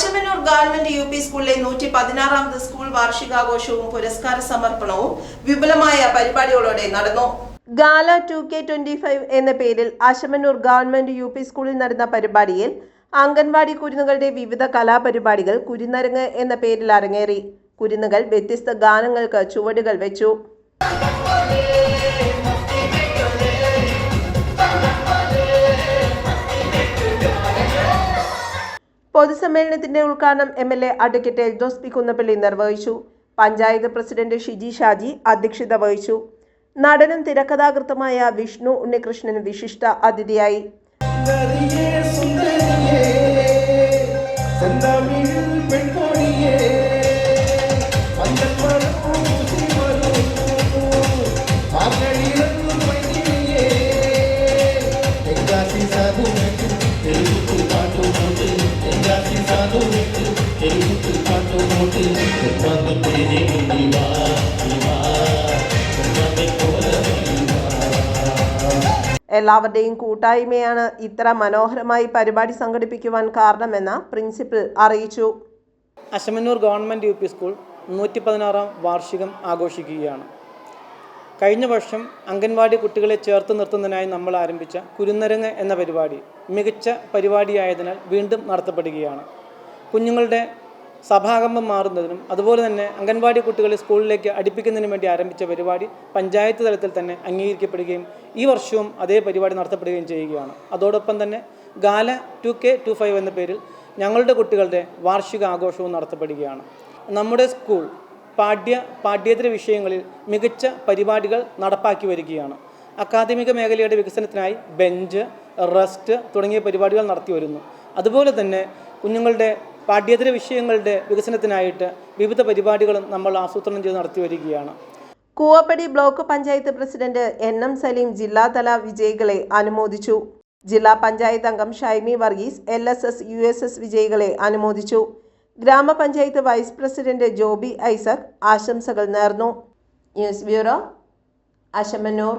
അശമനൂർ government U P സ്കൂളിലെ നൂറ്റി പതിനാറാമത് school വാർഷികാഘോഷവും പുരസ്കാര സമർപ്പണവും വിപുലമായ പരിപാടികളോടെ നടന്നു. Gala two K twenty five എന്ന പേരിൽ അശമനൂർ ഗവൺമെന്റ് യു പി സ്കൂളിൽ നടന്ന പരിപാടിയിൽ അംഗൻവാടി കുരുന്നുകളുടെ വിവിധ കലാപരിപാടികൾ കുരുന്നരങ്ങ് എന്ന പേരിൽ അരങ്ങേറി. കുരുന്നുകൾ വ്യത്യസ്ത ഗാനങ്ങൾക്ക് ചുവടുകൾ വെച്ചു. പൊതുസമ്മേളനത്തിന്റെ ഉദ്ഘാടനം M L A advocate Eldhose P Kunnappilly നിർവഹിച്ചു. പഞ്ചായത്ത് പ്രസിഡന്റ് ഷിജി ഷാജി അധ്യക്ഷത വഹിച്ചു. നടനും തിരക്കഥാകൃത്തുമായ വിഷ്ണു ഉണ്ണികൃഷ്ണൻ വിശിഷ്ട അതിഥിയായി. സുന്ദരിയേ സുന്ദരിയേ എല്ലാവരുടെയും കൂട്ടായ്മയാണ് ഇത്ര മനോഹരമായി പരിപാടി സംഘടിപ്പിക്കുവാൻ കാരണമെന്ന് പ്രിൻസിപ്പൽ അറിയിച്ചു. Asamannoor government U P school നൂറ്റി പതിനാറാം വാർഷികം ആഘോഷിക്കുകയാണ്. കഴിഞ്ഞ വർഷം അംഗൻവാടി കുട്ടികളെ ചേർത്ത് നിർത്തുന്നതിനായി നമ്മൾ ആരംഭിച്ച കുരുന്നരങ്ങ് എന്ന പരിപാടി മികച്ച പരിപാടിയായതിനാൽ വീണ്ടും നടത്തപ്പെടുകയാണ്. കുഞ്ഞുങ്ങളുടെ സഭാകമ്പം മാറുന്നതിനും അതുപോലെ തന്നെ അംഗൻവാടി കുട്ടികളെ സ്കൂളിലേക്ക് അടുപ്പിക്കുന്നതിനും വേണ്ടി ആരംഭിച്ച പരിപാടി പഞ്ചായത്ത് തലത്തിൽ തന്നെ അംഗീകരിക്കപ്പെടുകയും ഈ വർഷവും അതേ പരിപാടി നടത്തപ്പെടുകയും ചെയ്യുകയാണ്. അതോടൊപ്പം തന്നെ gala two K two five എന്ന പേരിൽ ഞങ്ങളുടെ കുട്ടികളുടെ വാർഷിക ആഘോഷവും നടത്തപ്പെടുകയാണ്. നമ്മുടെ സ്കൂൾ പാഠ്യ പാഠ്യേതര വിഷയങ്ങളിൽ മികച്ച പരിപാടികൾ നടപ്പാക്കി വരികയാണ്. അക്കാദമിക മേഖലയുടെ വികസനത്തിനായി ബെഞ്ച് റെസ്റ്റ് തുടങ്ങിയ പരിപാടികൾ നടത്തി വരുന്നു. അതുപോലെ തന്നെ കുഞ്ഞുങ്ങളുടെ പാഠ്യേതര വിഷയങ്ങളുടെ വികസനത്തിനായിട്ട് വിവിധ പരിപാടികളും നമ്മൾ ആസൂത്രണം ചെയ്ത് നടത്തി വരികയാണ്. Koovappady block panchayat president N M Saleem ജില്ലാതല വിജയികളെ അനുമോദിച്ചു. ജില്ലാ പഞ്ചായത്ത് അംഗം Shaimy Varghese L S S U S S വിജയികളെ അനുമോദിച്ചു. ഗ്രാമപഞ്ചായത്ത് വൈസ് പ്രസിഡന്റ് ജോബി ഐസക് ആശംസകൾ നേർന്നു. News bureau Asamannoor.